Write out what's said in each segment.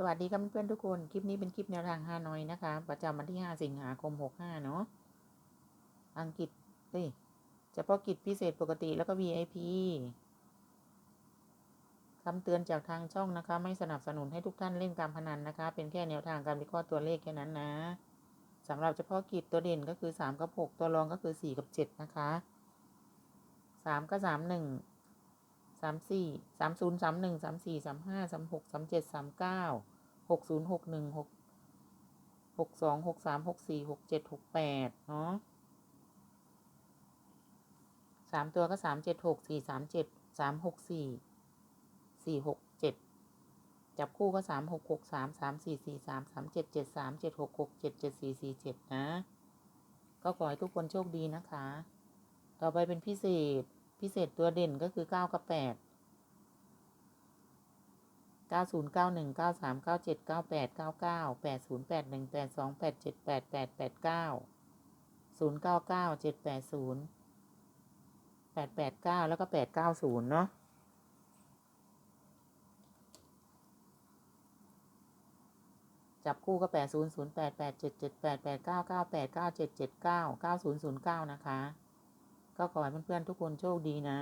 สวัสดีครับเพื่อนๆทุกคน คลิปนี้เป็นคลิปแนวทางฮานอยนะคะ ประจำวันที่ 5 สิงหาคม 65 เนาะ อังกฤษเฮ้ยเฉพาะกิจพิเศษปกติแล้วก็ VIP คำเตือนจากทางช่องนะคะ ไม่สนับสนุนให้ทุกท่านเล่นการพนันนะคะ เป็นแค่แนวทางการวิเคราะห์ตัวเลขแค่นั้นนะสำหรับเฉพาะกิจตัวเด่นก็คือ 3 กับ 6 ตัวรองก็คือ 4 กับ 7 นะคะ 3ก็3 1 สามสี่สามศูนย์สามหนึ่งสามสี่สามห้าสามหกสามเจ็ดสามเก้าหกศูนย์หกหนึ่งหกหกสองหกสามหกสี่หกเจ็ดหกแปดเนาะสามตัวก็สามเจ็ดหกสี่สามเจ็ดสามหกสี่สี่หกเจ็ดจับคู่ก็สามหกหกสามสามสี่สี่สามสามเจ็ดเจ็ดสามเจ็ดหกหกเจ็ดเจ็ดสี่สี่เจ็ดนะ ก็ขอให้ทุกคนโชคดีนะคะ ต่อไปเป็นพิเศษ พิเศษตัวเด่นก็คือเก้ากับแปดเก้าศูนย์เก้าหนึ่งเก้าสามเก้าเจ็ดเก้าแปดเก้าเก้าแปดศูนย์แปดหนึ่งแปดสองแปดเจ็ดแปดแปดแปดเก้าศูนย์เก้าเก้าเจ็ดแปดศูนย์แปดแปดเก้าแล้วก็แปดเก้าศูนย์เนาะจับคู่ก็แปดศูนย์ศูนย์แปดแปดเจ็ดเจ็ดแปดแปดเก้าเก้าแปดเก้าเจ็ดเจ็ดเก้าเก้าศูนย์ศูนย์เก้านะคะ ก็ขอให้เพื่อนๆทุกคนโชคดีนะ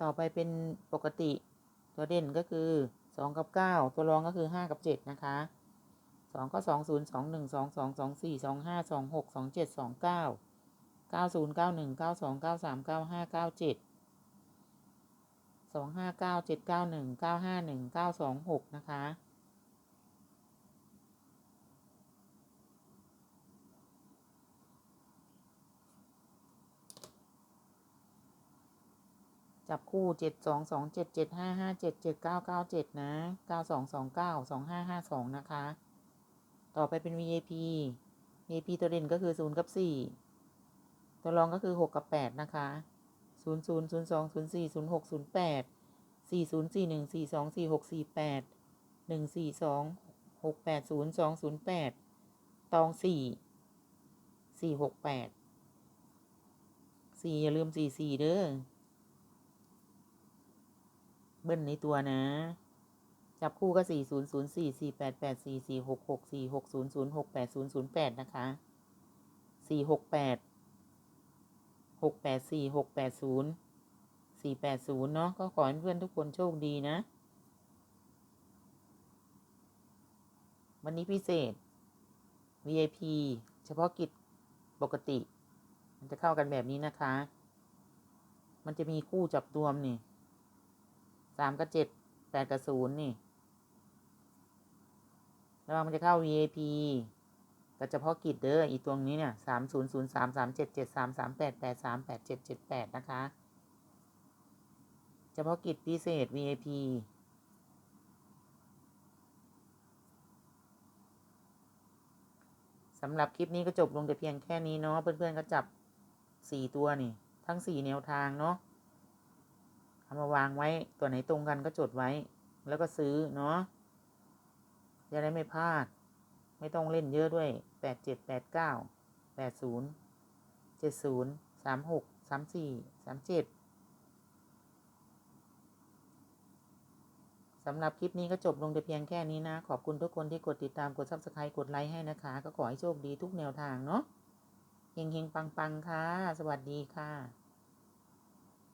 ต่อไปเป็นปกติตัวเด่นก็คือสองกับเก้าตัวรองก็คือห้ากับเจ็ดนะคะสองก็สองศูนย์สองหนึ่งสองสองสองสี่สองห้าสองหกสองเจ็ดสองเก้าเก้าศูนย์เก้าหนึ่งเก้าสองเก้าสามเก้าห้าเก้าเจ็ดสองห้าเก้าเจ็ดเก้าหนึ่งเก้าห้าหนึ่งเก้าสองหกนะคะ จับคู่เจ็ดสองสองเจ็ดเจ็ดห้าห้าเจ็ดเจ็ดเก้าเก้าเจ็ดนะเก้าสองสองเก้าสองห้าห้าสองนะคะ ต่อไปเป็น VIP VIP ตัวเด่นก็คือศูนย์กับสี่ตัวรองก็คือหกกับแปดนะคะศูนย์ศูนย์ศูนย์สองศูนย์สี่ศูนย์หกศูนย์แปดสี่ศูนย์สี่หนึ่งสี่สองสี่หกสี่แปดหนึ่งสี่สองหกแปดศูนย์สองศูนย์แปดตองสี่สี่หกแปดสี่อย่าลืมสี่สี่เด้อ เบิ้ลในตัวนะ จับคู่ก็สี่ศูนย์ศูนย์สี่สี่แปดแปดสี่สี่หกหกสี่หกศูนย์ศูนย์หกแปดศูนย์ศูนย์แปดนะคะสี่หกแปดหกแปดสี่หกแปดศูนย์สี่แปดศูนย์เนาะก็ขอให้เพื่อนทุกคนโชคดีนะ วันนี้พิเศษ VIP เฉพาะกิจปกติ มันจะเข้ากันแบบนี้นะคะ มันจะมีคู่จับตัวมนี่ สามกับเจ็ดแปดกับศูนย์นี่แล้วมันจะเข้า VIP ก็เฉพาะกิจเด้ออีตรงนี้เนี่ยสามศูนย์ศูนย์สามสามเจ็ดเจ็ดสามสามแปดแปดสามแปดเจ็ดเจ็ดแปดนะคะ เฉพาะกิจพิเศษ VIP สำหรับคลิปนี้ก็จบลงแต่เพียงแค่นี้เนาะเพื่อนๆก็จับสี่ตัวนี่ ทั้งสี่แนวทางเนาะ เอามาวางไว้ตัวไหนตรงกันก็จดไว้ แล้วก็ซื้อเนาะจะได้ไม่พลาด ไม่ต้องเล่นเยอะด้วยแปดเจ็ดแปดเก้าแปดศูนย์เจ็ดศูนย์สามหกสามสี่สามเจ็ดสำหรับคลิปนี้ก็จบลงแต่เพียงแค่นี้นะ ขอบคุณทุกคนที่กดติดตามกด subscribe กดไลค์ให้นะคะ ก็ขอให้โชคดีทุกแนวทางเนาะเฮงๆปังๆค่ะ สวัสดีค่ะ